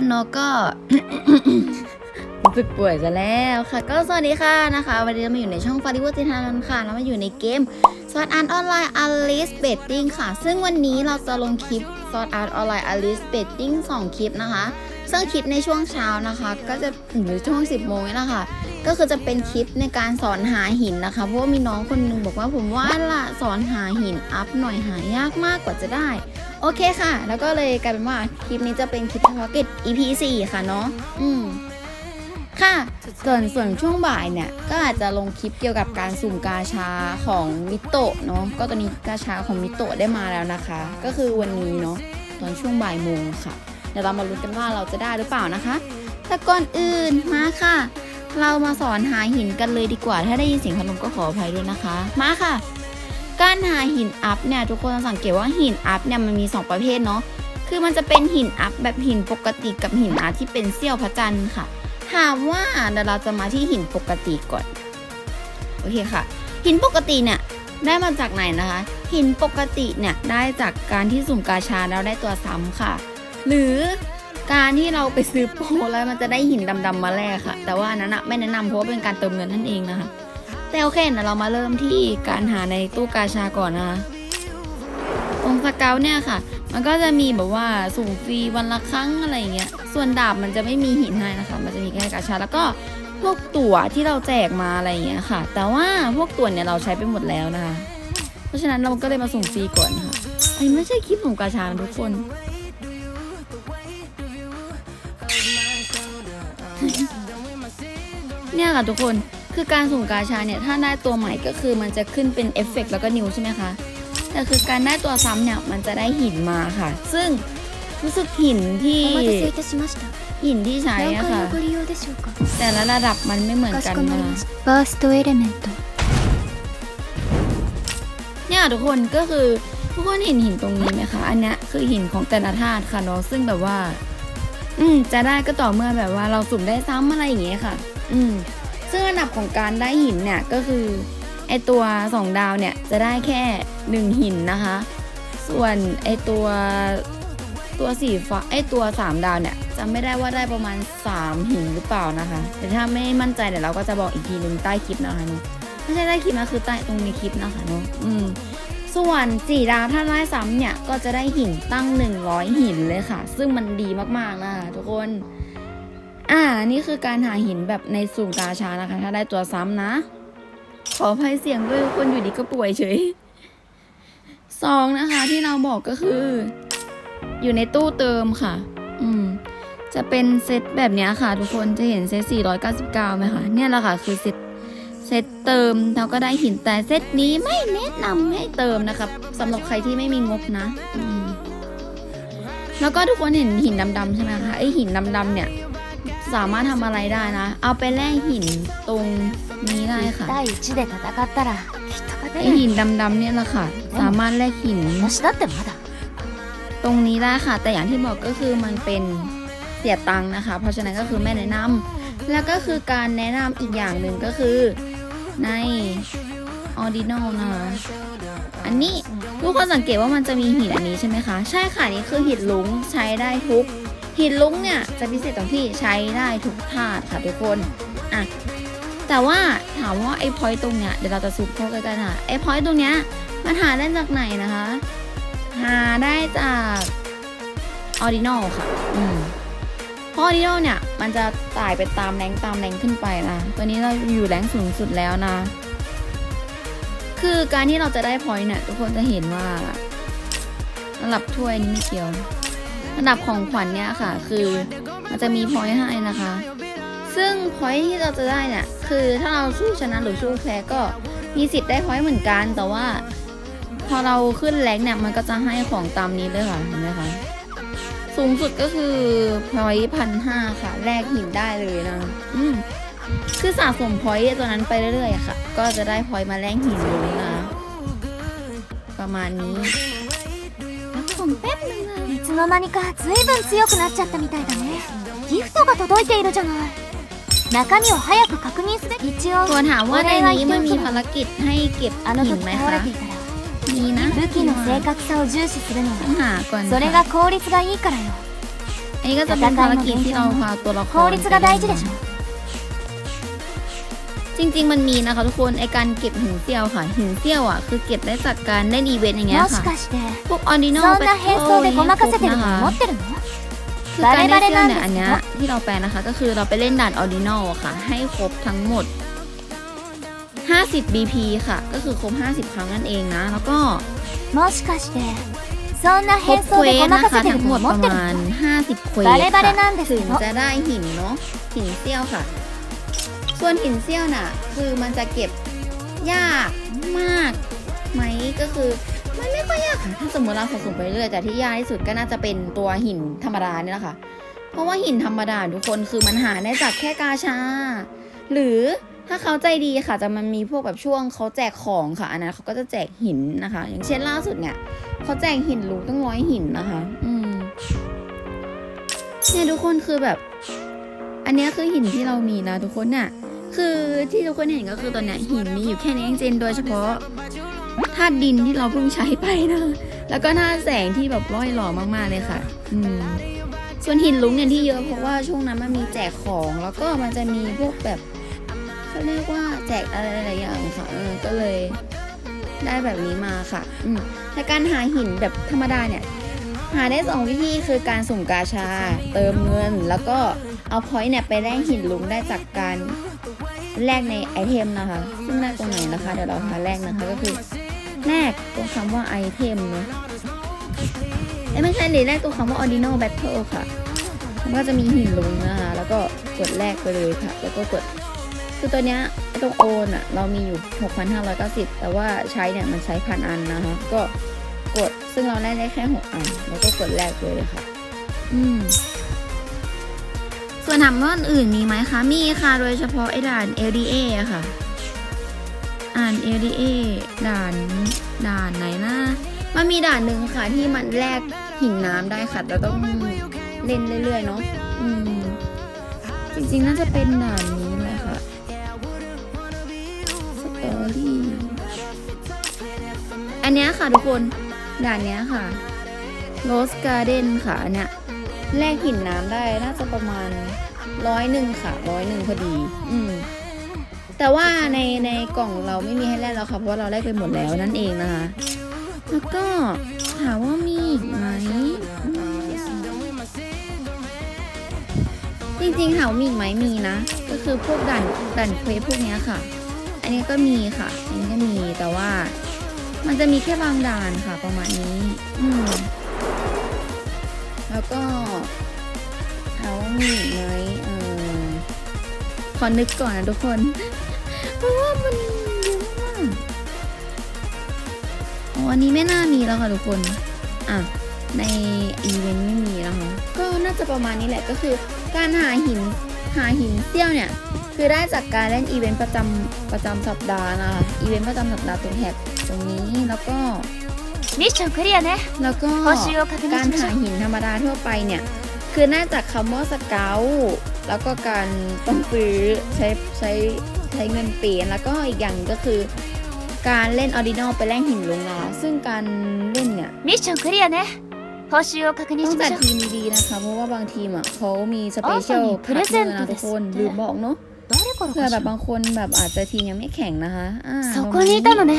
คนเนาะก็รู้สึกป่วยซะแล้วค่ะ ก็สวัสดีค่ะนะคะ วันนี้เรามาอยู่ในช่องฟาริวติทานันค่ะแล้วมาอยู่ในเกมซอ t อาร์ตออนไลน์อลิสเบตติ้งค่ะ ซึ่งวันนี้เราจะลงคลิปซอ t อาร์ตออนไลน์อลิสเบตติ้งสองคลิปนะคะซึ่งคลิปในช่วงเช้านะคะ ก็จะหรือช่วง 10โมงนี่แหละค่ะ ก็คือจะเป็นคลิปในการสอนหาหินนะคะ เพราะว่ามีน้องคนหนึงบอกว่าผมว่าละสอนหาหินอัพหน่อยหายากมากกว่าจะได้ โอเคค่ะ แล้วก็เลยกลายเป็นว่าคลิปนี้จะเป็นคลิปเฉพาะกิจ EP 4 ค่ะเนาะอืมค่ะส่วนส่วนช่วงบ่ายเนี่ย ก็อาจจะลงคลิปเกี่ยวกับการสุ่มกาชาของมิโตะเนาะก็ตอนนี้กาชาของมิโตะได้มาแล้วนะคะ ก็คือวันนี้เนาะตอนช่วงบ่ายโมงค่ะ เดี๋ยวเรามาลุ้นกันว่าเราจะได้หรือเปล่านะคะ แต่ก่อนอื่นมาค่ะ เรามาสอนหาหินกันเลยดีกว่า ถ้าได้ยินเสียงพัดลมก็ขออภัยด้วยนะคะ มาค่ะ การหาหินอัพเนี่ยทุกคนสังเกตว่าหินอัพเนี่ยมันมี 2 ประเภทเนาะคือมันจะเป็นหินอัพแบบหินปกติกับหินอัพที่เป็นเสี้ยวพระจันทร์ค่ะ ถามว่าเดี๋ยวเราจะมาที่หินปกติก่อนโอเคค่ะ หินปกติเนี่ยได้มาจากไหนนะคะ หินปกติเนี่ยได้จากการที่สุ่มกาชาแล้วได้ตัวซ้ำค่ะ หรือการที่เราไปซื้อโปรแล้วมันจะได้หินดำๆมาแลกค่ะ แต่ว่านนั้นอะไม่แนะนำเพราะว่าเป็นการเติมเงินนั่นเองนะคะ แต่โอเคเดี๋ยวเรามาเริ่มที่การหาในตู้กาชาก่อนนะคะตรงสเกลเนี่ยค่ะ มันก็จะมีแบบว่าสุ่มฟรีวันละครั้งอะไรอย่างเงี้ย ส่วนดาบมันจะไม่มีหินให้นะคะ มันจะมีแค่กาชาแล้วก็พวกตั๋วที่เราแจกมาอะไรอย่างเงี้ยค่ะ แต่ว่าพวกตั๋วเนี่ยเราใช้ไปหมดแล้วนะคะ เพราะฉะนั้นเราก็เลยมาสุ่มฟรีก่อนค่ะอันนี้ไม่ใช่คลิปของกาชาทุกคนเนี่ยค่ะทุกคน คือการสุ่มกาชาเนี่ยถ้าได้ตัวใหม่ก็คือมันจะขึ้นเป็นเอฟเฟกแล้วก็นิวใช่ไหมคะแต่คือการได้ตัวซ้ำเนี่ยมันจะได้หินมาค่ะ ซึ่งรู้สึกหินที่หินที่ใช้อะค่ะแต่ละระดับมันไม่เหมือนกันนะเบอร์สตัวเอเเนี่ยทุกคนก็คือทุกคนเห็นหินตรงนี้ไหมคะ อันนี้คือหินของแต่ละธาตุค่ะเนาะซึ่งแบบว่า อืมจะได้ก็ต่อเมื่อแบบว่าเราสุ่มได้ซ้ำอะไรอย่างเงี้ยค่ะ อืม ซึ่งระดับของการได้หินเนี่ยก็คือไอตัวสองดาวเนี่ยจะได้แค่หนึ่งหินนะคะ ส่วนไอตัวตัวสีฟ้าไอตัวสามดาวเนี่ยจะไม่ได้ว่าได้ประมาณสามหินหรือเปล่านะคะแต่ถ้าไม่มั่นใจเดี๋ยวเราก็จะบอกอีกทีหนึ่งใต้คลิปนะคะเนาะไม่ใช่ใต้คลิปนะคือใต้ตรงในคลิปนะคะเนาะอืมส่วนสี่ดาวถ้าได้ซ้ำเนี่ยก็จะได้หินตั้ง 100 หินเลยค่ะ ซึ่งมันดีมากๆนะคะทุกคน อ่า นี่คือการหาหินแบบในสุ่มกาชานะคะ ถ้าได้ตัวซ้ำนะ ขออภัยเสียงด้วยทุกคนอยู่ดีก็ป่วยเฉยสองนะคะที่เราบอกก็คือ อยู่ในตู้เติมค่ะ อืม จะเป็นเซตแบบนี้ค่ะ ทุกคนจะเห็นเซต 499ไหมคะเนี่ยแหละค่ะ คือเซตเซตเติมเราก็ได้หินแต่เซตนี้ไม่แนะนำให้เติมนะครับสำหรับใครที่ไม่มีงบนะอืมแล้วก็ทุกคนเห็นหินดำๆใช่ไหมคะไอหินดำๆเนี่ย สามารถทำอะไรได้นะ เอาไปแล่หินตรงนี้ได้ค่ะไอหินดำๆเนี่ยแหละค่ะ สามารถแลกหินตรงนี้ได้ค่ะ แต่อย่างที่บอกก็คือมันเป็นเสียตังนะคะ เพราะฉะนั้นก็คือแม่แนะนำแล้วก็คือการแนะนำอีกอย่างหนึ่งก็คือใน ordinal นะคะอันนี้ทุกคนสังเกตว่ามันจะมีหินอันนี้ใช่ไหมคะ ใช่ค่ะนี่คือหินลุงใช้ได้ทุก หินลุ้งเนี่ยจะพิเศษตรงที่ใช้ได้ทุกธาตุค่ะทุกคนอะแต่ว่าถามว่าไอ้พอยต์ตรงเนี้ยเดี๋ยวเราจะซูมเข้าใกล้ๆนะไอ้พอยต์ตรงเนี้ยมันหาได้จากไหนนะคะ หาได้จากออริ l ค่ะ อืมเพราะออริ l เนี่ย มันจะไต่ไปตามแรงตามแรงขึ้นไปนะตัวนี้เราอยู่แรงสูงสุดแล้วนะ คือการที่เราจะได้พอยต์เนี่ยทุกคนจะเห็นว่าระดับถ้วยนี่ไม่เกี่ยว ระดับของขวัญเนี่ยค่ะ คือมันจะมีพอยต์ให้นะคะ ซึ่งพอยต์ที่เราจะได้เนี่ยคือถ้าเราสู้ชนะหรือสู้แพ้ก็มีสิทธิ์ได้พอยต์เหมือนกัน แต่ว่า พอเราขึ้นแรงเนี่ยมันก็จะให้ของตามนี้เลยค่ะเห็นไหมคะสูงสุดก็คือพอยพันห้าค่ะ แลกหินได้เลยนะอืมคือสะสมพอยต์ตัวนั้นไปเรื่อยๆค่ะ ก็จะได้พอยต์มาแลกหินเลยนะประมาณนี้ の間にかずいぶん強くなっちゃったみたいだねギフトが届いているじゃない中身を早く確認すべき一応 ตัวถามว่าในนี้มันมีภารกิจให้เก็บ あの หิ 時 นไหม 倒 คะ れていたら มีนะ 武器の正確さを重視するの ต้อง は หาก่อน それ ค่ะ が効率がいいからよ ไอ นี้ก็จะเป็นภารกิจที่เราพาตัวละคร 効率が大事でしょ จริง ๆ มันมีนะคะทุกคนไอการเก็บหินเสี้ยวค่ะ หินเสี้ยวอะคือเก็บได้จากการได้อีเวนอย่างเงี้ยค่ะพวกออริโนแบทเทิลนี่พวกนะคะคือการได้เสี้ยวเนี่ยอันเนี้ยที่เราแปลนะคะ ก็คือเราไปเล่นด่านออริโน่ค่ะ ให้ครบทั้งหมด 50 BP ค่ะ ก็คือครบ 50 ครั้งนั่นเองนะ แล้วก็ครบเควสนะคะทั้งหมดประมาณ 50 เควสค่ะถึงจะได้หินเนาะหินเสี้ยวค่ะ ส่วนหินเซี่ยวน่ะ คือมันจะเก็บยากมากไหมก็คือมันไม่ค่อยยากค่ะถ้าสมมติเราสะสมไปเรื่อยแต่ที่ยากที่สุดก็น่าจะเป็นตัวหินธรรมดาเนี่ยแหละค่ะ เพราะว่าหินธรรมดาทุกคนคือมันหาได้จากแค่กาชา หรือถ้าเขาใจดีค่ะจะมันมีพวกแบบช่วงเขาแจกของค่ะอันนั้นเขาก็จะแจกหินนะคะ อย่างเช่นล่าสุดเนี่ยเขาแจกหินรูตั้งร้อยหินนะคะ อืมเนี่ยทุกคนคือแบบ อันนี้คือหินที่เรามีนะทุกคนเนี่ย คือที่ทุกคนเห็นก็คือตอนนี้หินมีอยู่แค่นี้จริงๆโดยเฉพาะธาตุดินที่เราเพิ่งใช้ไปนะแล้วก็หน้าแสงที่แบบร่อยหล่อมากๆเลยค่ะ อืมส่วนหินลุงเนี่ยที่เยอะเพราะว่าช่วงนั้นมันมีแจกของ แล้วก็มันจะมีพวกแบบเขาเรียกว่าแจกอะไรหลายอย่างค่ะเออก็เลยได้แบบนี้มาค่ะ อืมแต่การหาหินแบบธรรมดาเนี่ยหาได้สองวิธีคือการสุ่มกาชา เติมเงิน แล้วก็เอาพอยต์เนี่ยไปแลกหินลุงได้จากการ แลกในไอเทมนะคะ ซึ่งแลกตรงไหนนะคะ เดี๋ยวเราหาแลกนะคะก็คือแลกตรงคำว่าไอเทมเนาะเอ้ไม่ใช่เดิแลกตรงคำว่า ordinal battle ค่ะ มันก็จะมีหินลุงนะคะ แล้วก็กดแลกไปเลยค่ะ แล้วก็กด คือตัวเนี้ยตรงโอนอะเรามีอยู่ 6,590 แต่ว่าใช้เนี่ยมันใช้พันอันนะคะ ก็กดซึ่งเราได้ได้แค่ 6 อัน แล้วก็กดแลกเลยค่ะ อืม ส่วนถามว่าอันอื่นมีไหมคะ มีค่ะ โดยเฉพาะไอ้ด่าน LDA อะค่ะ อ่าน LDA ด่านด่านไหนนะ มันมีด่านหนึ่งค่ะที่มันแลกหินน้ำได้ค่ะแต่ต้องเล่นเรื่อยๆเนาะอืมจริงๆน่าจะเป็นด่านนี้แหละค่ะสตอรี่อันเนี้ยค่ะทุกคน ด่านเนี้ยค่ะ Rose Garden ค่ะอันเนี้ย แลกหินน้ำได้น่าจะประมาณร้อยหนึ่งค่ะร้อยหนึ่งพอดี อืม แต่ว่าในในกล่องเราไม่มีให้แลกแล้วค่ะเพราะว่าเราแลกไปหมดแล้วนั่นเองนะคะ แล้วก็ถามว่ามีอีกไหมจริงๆถามว่ามีอีกไหมมีนะ ก็คือพวกด่านด่านเควสพวกนี้ค่ะ อันนี้ก็มีค่ะ อันนี้ก็มีแต่ว่า มันจะมีแค่บางด่านค่ะ ประมาณนี้ อืม ขอนึกก่อนนะทุกคน เพราะว่ามันเยอะมากอ๋ออันนี้ไม่น่ามีแล้วค่ะทุกคน อะ ในอีเวนต์ไม่มีแล้วค่ะ ก็น่าจะประมาณนี้แหละก็คือ การหาหินหาหินเซี่ยวเนี่ย คือได้จากการเล่นอีเวนต์ประจำประจำสัปดาห์นะคะอีเวนต์ประจำสัปดาห์ตรงแถบตรงนี้แล้วก็มิชชั่นเคลียร์นะแล้วก็การหาหินธรรมดาทั่วไปเนี่ย คือน่าจากคำว่าสเกล แล้วก็การต้องซื้อใช้ใช้ใช้เงินเปลี่ยนแล้วก็อีกอย่างก็คือ การเล่นออริจินอลไปแลกหินลงลาซึ่งการเล่นเนี่ย ミッションクリアね報酬を確認 ต้อ し ง ま จัด しょう ทีมดีๆนะคะ เพราะว่าบางทีมอ่ะเขามีสเปเชียล อ๋อมี พาร์ทเนอร์ プレゼント นะทุกคน ですって ลืมบอกเนาะ 誰から เผื่อ か แบ し บ ら บางคนแบบอาจจะทีมยังไม่แข็งนะคะอ่า そ ประ こ มาณ にい นี้ たのね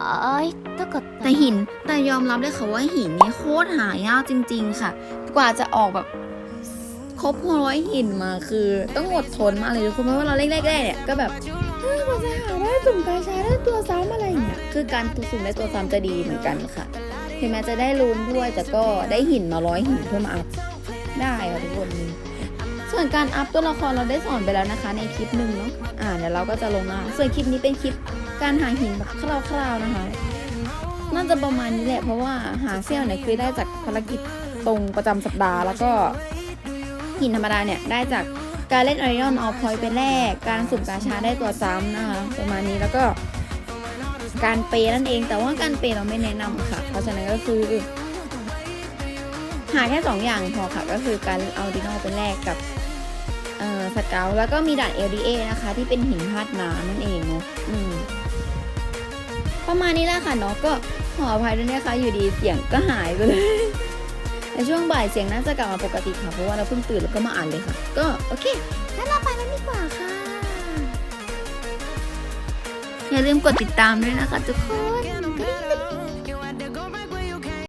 あ会いたかった แต่หินแต่ยอมรับเลยค่ะว่าหินนี่โคตรหายากจริง ๆ ค่ะ กว่าจะออกแบบ ครบร้อยหินมาคือ ต้องอดทนมากเลยทุกคนเพราะว่าเราแรกๆเนี่ยก็แบบเฮ้ยกว่าจะหาได้สุ่มกาชาได้ตัวซ้ำอะไรอย่างเงี้ยคือการสุ่มได้ตัวซ้ำจะดีเหมือนกันค่ะถึงแม้จะได้ลุ้นด้วยแต่ก็ได้หินมาร้อยหินเพื่อมาอัพได้ค่ะทุกคนส่วนการอัพตัวละครเราได้สอนไปแล้วนะคะ ในคลิปหนึ่งเนาะอ่าเดี๋ยวเราก็จะลงมาส่วนคลิปนี้เป็นคลิปการหาหินแบบคร่าวๆนะคะน่าจะประมาณนี้แหละเพราะว่าหาเซี่ยวเนี่ยคือได้จากภารกิจตรงประจำสัปดาห์แล้วก็ หินธรรมดาเนี่ยได้จากการเล่นออริออนออฟพอยต์ไปแรก การสุ่มกาชาได้ตัวซ้ำนะคะประมาณนี้แล้วก็ การเปย์นั่นเองแต่ว่าการเปย์เราไม่แนะนำค่ะ เพราะฉะนั้นก็คือ หาแค่สองอย่างพอค่ะก็คือการเอาดิโนไปแลกกับเอ่อสเกลแล้วก็มีด่าน LDA นะคะ ที่เป็นหินธาตุน้ำนั่นเองเนาะอืมประมาณนี้แหละค่ะเนาะก็ขออภัยด้วยนะคะอยู่ดีเสียงก็หายไปเลย ในช่วงบ่ายเสียงน่าจะกลับมาปกติค่ะ เพราะว่าเราเพิ่งตื่นแล้วก็มาอ่านเลยค่ะ ก็โอเคงั้นเราไปแล้วดีกว่าค่ะ อย่าลืมกดติดตามด้วยนะคะทุกคน